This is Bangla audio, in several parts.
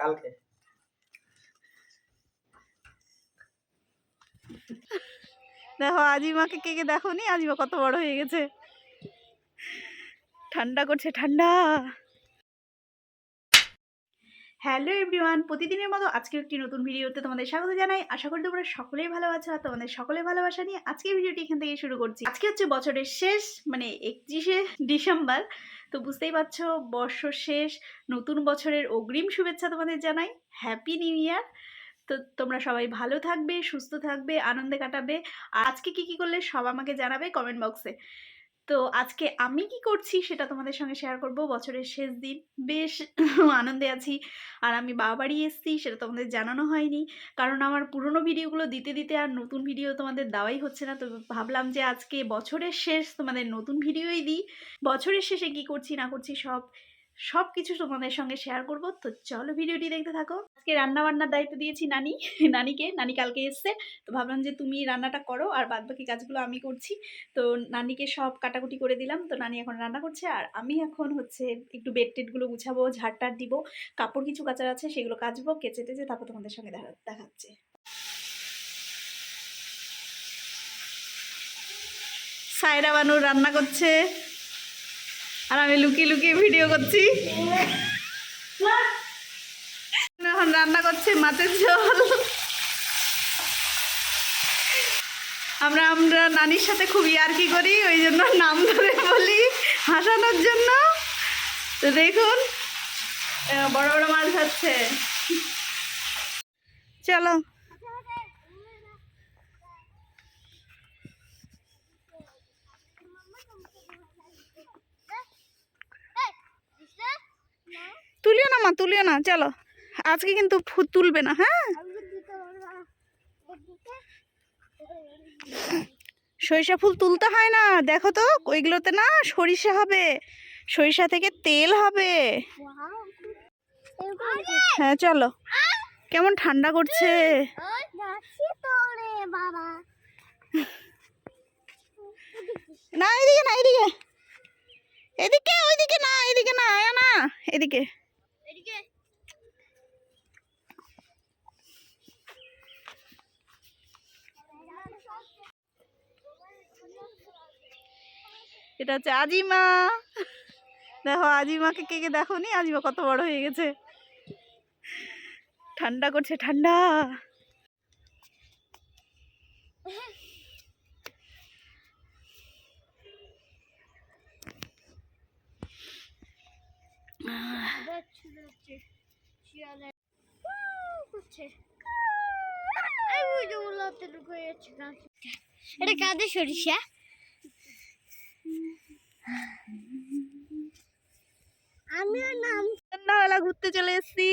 কালকে। দেখো, আজিমাকে কে কে দেখো নি আজিমা কত বড় হয়ে গেছে। ঠান্ডা করছে, ঠান্ডা। হ্যালো এভরিওয়ান, প্রতিদিনের মতো আজকে একটি নতুন ভিডিওতে তোমাদের স্বাগত জানাই। আশা করি তোমরা সকলেই ভালো আছো আর তোমাদের সকলে ভালোবাসা নিয়ে আজকে ভিডিওটি এখান থেকে শুরু করছি। আজকে হচ্ছে বছরের শেষ মানে একত্রিশে ডিসেম্বর। তো বুঝতেই পারছ বর্ষ শেষ, নতুন বছরের অগ্রিম শুভেচ্ছা তোমাদের জানাই। হ্যাপি নিউ ইয়ার তো তোমরা সবাই ভালো থাকবে, সুস্থ থাকবে, আনন্দে কাটাবে। আজকে কি কি করলে সব আমাকে জানাবে কমেন্ট বক্সে। তো আজকে আমি কি করছি সেটা তোমাদের সঙ্গে শেয়ার করব। বছরের শেষ দিন। বেশ আনন্দে আছি। আর আমি বাবা বাড়ি এসেছি, সেটা তোমাদের জানানো হয়নি। কারণ আমার পুরনো ভিডিওগুলো দিতে দিতে আর নতুন ভিডিও তোমাদের দেওয়াই হচ্ছে না। তো ভাবলাম যে আজকে বছরের শেষ তোমাদের নতুন ভিডিওই দিই। বছরের শেষে কি করছি, না করছি সব সব কিছু তোমাদের সঙ্গে শেয়ার করব। তো চলো ভিডিওটি দেখতে থাকো। আজকে রান্না বান্নার দায়িত্ব দিয়েছি নানি। নানিকে, নানি কালকে এসছে। তো ভাবলাম যে তুমি রান্নাটা করো আর বাদ বাকি কাজগুলো আমি করছি। তো নানিকে সব কাটাকুটি করে দিলাম। তো নানি এখন রান্না করছে আর আমি এখন হচ্ছে একটু বেড টেডগুলো গুছাবো ঝাড়টার দিব। কাপড় কিছু কাচার আছে সেগুলো কাচবো, কেচে টেচে তারপর তোমাদের সঙ্গে দেখা দেখাচ্ছে। সায়রা বানু রান্না করছে। আর আমি লুকিয়ে লুকিয়ে ভিডিও করছি। এখন রান্না করছে মাছের ঝোল। আমরা আমরা নানির সাথে খুব ইয়ার্কি করি, ওই জন্য নাম ধরে বলি হাসানোর জন্য। তো দেখুন বড় বড় মাছ ধরছে। চলো তুলিও না মা, তুলিও না, চলো। আজকে কিন্তু তুলবে না হ্যাঁ? সরিষা ফুল তুলতে হয় না, দেখো তো, ওইগুলোতে না সরিষা হবে, সরিষা থেকে তেল হবে। হ্যাঁ চলো। কেমন ঠান্ডা করছে? না, এদিকে না, এদিকে। এদিকে ওইদিকে না এদিকে না আয়া না এদিকে। এটা হচ্ছে আজিমা। দেখো আজিমাকে কে কে দেখো নি আজিমা কত বড় হয়ে গেছে। ঠান্ডা করছে ঠান্ডা। এটা কাদের সরিষা? আমিও নাম সন্ধ্যাবেলা ঘুরতে চলে এসেছি।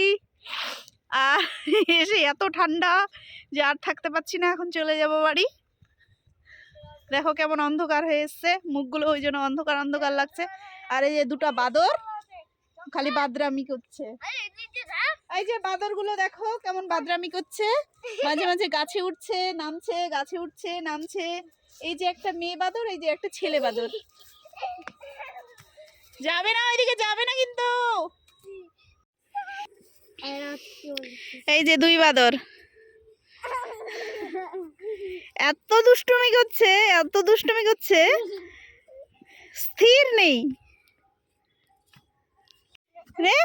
আর এসে এত ঠান্ডা যে আর থাকতে পারছি না এখন চলে যাব বাড়ি। দেখো কেমন অন্ধকার হয়ে এসছে মুখগুলো ওই জন্য অন্ধকার অন্ধকার লাগছে। আর এই যে দুটা বাদর খালি বাদরামি করছে। এই যে বাদরগুলো দেখো কেমন বাদরামি করছে। মাঝে মাঝে গাছে উঠছে নামছে গাছে উঠছে নামছে। এই যে একটা মেয়ে বাদর এই যে একটা ছেলে বাদর। যাবে না ওইদিকে যাবে না কিন্তু। এই যে দুই বাদর। এত দুষ্টুমি করছে এত দুষ্টুমি করছে। স্থির নেই। রে?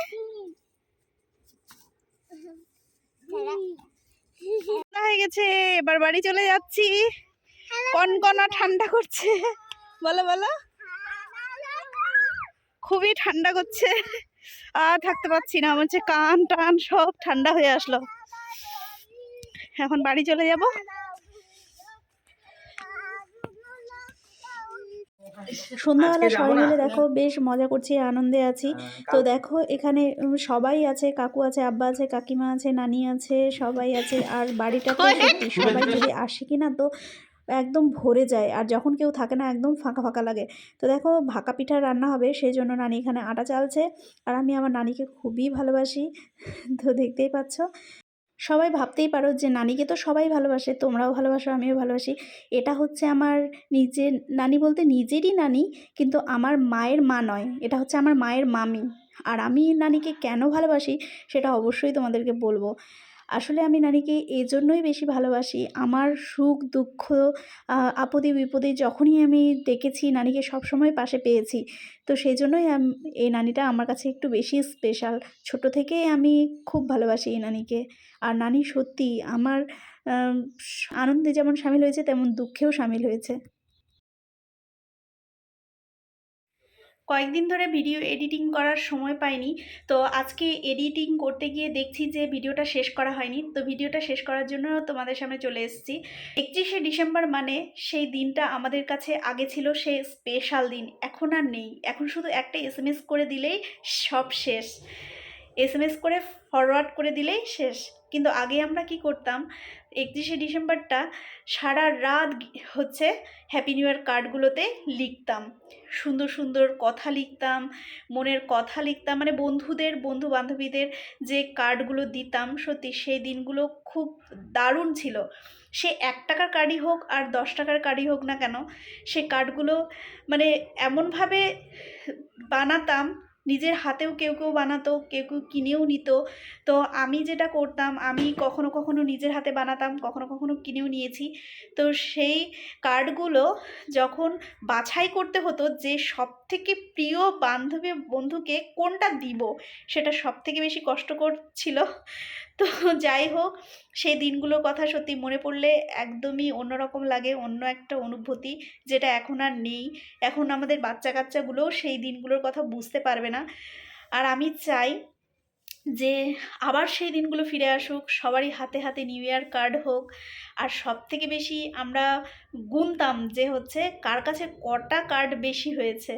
হয়ে গেছে, এবার বাড়ি চলে যাচ্ছি। কনকনা ঠান্ডা করছে। বলো বলো। খুবই ঠান্ডা করছে। আর থাকতে পারছি না হচ্ছে কান টান সব ঠান্ডা হয়ে আসলো। এখন বাড়ি চলে যাব। সন্ধ্যাবেলা সবাই মিলে দেখো বেশ মজা করছি আনন্দে আছি। তো দেখো এখানে সবাই আছে কাকু আছে আব্বা আছে কাকিমা আছে নানি আছে সবাই আছে আর বাড়িটাতে সত্যি সবাই যদি আসে কিনা তো একদম ভরে যায় আর যখন কেউ থাকে না একদম ফাঁকা ফাঁকা লাগে। তো দেখো ভাকা পিঠা রান্না হবে সেই জন্য নানি এখানে আটা চালছে আর আমি আমার নানিকে খুবই ভালোবাসি। তো দেখতেই পাচ্ছ সবাই ভাবতেই পারো যে, নানিকে তো সবাই ভালোবাসে, তোমরাও ভালোবাসো, আমিও ভালোবাসি। এটা হচ্ছে আমার নিজের, নানি বলতে নিজেরই নানি, কিন্তু আমার মায়ের মা নয়, এটা হচ্ছে আমার মায়ের মামি। আর আমি নানিকে কেন ভালোবাসি, সেটা অবশ্যই তোমাদেরকে বলব। আসলে আমি এই জন্যই বেশি ভালোবাসি। আমার সুখ, দুঃখ আপদে, বিপদে যখনই আমি দেখেছি নানিকে সবসময় পাশে পেয়েছি। তো সেই জন্যই এই নানিটা আমার কাছে একটু বেশি স্পেশাল ছোট থেকেই আমি খুব ভালোবাসি এই নানিকে আর নানি সত্যি আমার আনন্দে যেমন সামিল হয়েছে, তেমন দুঃখেও সামিল হয়েছে। কয়েকদিন ধরে ভিডিও এডিটিং করার সময় পাইনি। তো আজকে এডিটিং করতে গিয়ে দেখছি যে ভিডিওটা শেষ করা হয়নি। তো ভিডিওটা শেষ করার জন্য তোমাদের সামনে চলে এসেছি। একত্রিশে ডিসেম্বর মানে সেই দিনটা আমাদের কাছে আগে ছিল সে স্পেশাল দিন। এখন আর নেই। এখন শুধু একটা এসএমএস করে দিলেই সব শেষ। এসএমএস করে ফরওয়ার্ড করে দিলেই শেষ। কিন্তু আগে আমরা কি করতাম? একত্রিশে ডিসেম্বরটা সারা রাত হচ্ছে হ্যাপি নিউ ইয়ার কার্ডগুলোতে লিখতাম। সুন্দর সুন্দর কথা লিখতাম, মনের কথা লিখতাম মানে বন্ধুদের বন্ধু বান্ধবীদের যে কার্ডগুলো দিতাম, সত্যি সেই দিনগুলো খুব দারুণ ছিল। সে এক টাকার কার্ডই হোক আর দশ টাকার কার্ডই হোক না কেন, সে কার্ডগুলো মানে এমনভাবে বানাতাম নিজের হাতেও কেউ কেউ বানাতো, কেউ কেউ কিনেও নিত। তো আমি যেটা করতাম, আমি কখনো কখনো নিজের হাতে বানাতাম, কখনো কখনো কিনেও নিয়েছি। তো সেই কার্ডগুলো যখন বাছাই করতে হতো যে সব থেকে প্রিয় বান্ধবী বন্ধুকে কোনটা দিব? সেটা সব থেকে বেশি কষ্টকর ছিল। তো যাই হোক, সেই দিনগুলোর কথা সত্যি মনে পড়লে একদমই অন্যরকম লাগে, অন্য একটা অনুভূতি যেটা এখন আর নেই। এখন আমাদের বাচ্চা কাচ্চাগুলোও সেই দিনগুলোর কথা বুঝতে পারবে না। আর আমি চাই যে আবার সেই দিনগুলো ফিরে আসুক, সবারই হাতে হাতে নিউ ইয়ার কার্ড হোক। আর সব থেকে বেশি আমরা গুনতাম যে হচ্ছে কার কাছে কটা কার্ড বেশি হয়েছে?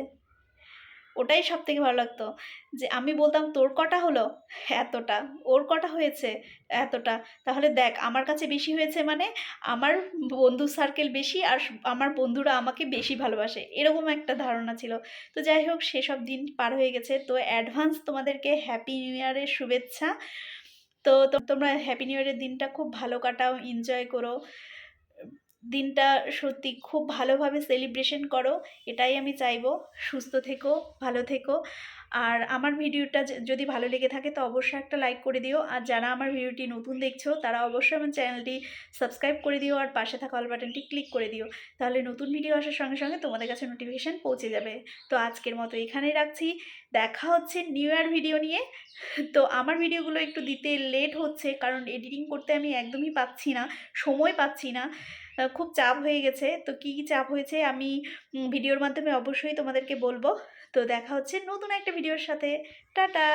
ওটাই সব থেকে ভালো লাগতো। যে আমি বলতাম, তোর কটা হলো? এতটা। ওর কটা হয়েছে? এতটা। তাহলে দেখ, আমার কাছে বেশি হয়েছে মানে আমার বন্ধু সার্কেল বেশি আর আমার বন্ধুরা আমাকে বেশি ভালোবাসে। এরকম একটা ধারণা ছিল। তো যাই হোক, সেসব দিন পার হয়ে গেছে। তো অ্যাডভান্স তোমাদেরকে হ্যাপি নিউ ইয়ারের শুভেচ্ছা। তো তোমরা হ্যাপি নিউ ইয়ারের দিনটা খুব ভালো কাটাও এনজয় করো। দিনটা সত্যি খুব ভালোভাবে সেলিব্রেশন করো, এটাই আমি চাইব। সুস্থ থেকো, ভালো থেকো। আর আমার ভিডিওটা যদি ভালো লেগে থাকে তো অবশ্যই একটা লাইক করে দিও। আর যারা আমার ভিডিওটি নতুন দেখছ, তারা অবশ্যই আমার চ্যানেলটি সাবস্ক্রাইব করে দিও আর পাশে থাকা অল বাটনটি ক্লিক করে দিও। তাহলে নতুন ভিডিও আসার সঙ্গে সঙ্গে তোমাদের কাছে নোটিফিকেশান পৌঁছে যাবে। তো আজকের মতো এখানেই রাখছি। দেখা হচ্ছে নিউ ইয়ার ভিডিও নিয়ে। তো আমার ভিডিওগুলো একটু দিতে লেট হচ্ছে, কারণ এডিটিং করতে আমি একদমই পাচ্ছি না, সময় পাচ্ছি না। খুব চাপ হয়ে গেছে। তো কী কী চাপ হয়েছে আমি ভিডিওর মাধ্যমে অবশ্যই তোমাদেরকে বলব। তো দেখা হচ্ছে নতুন একটা ভিডিওর সাথে। টাটা!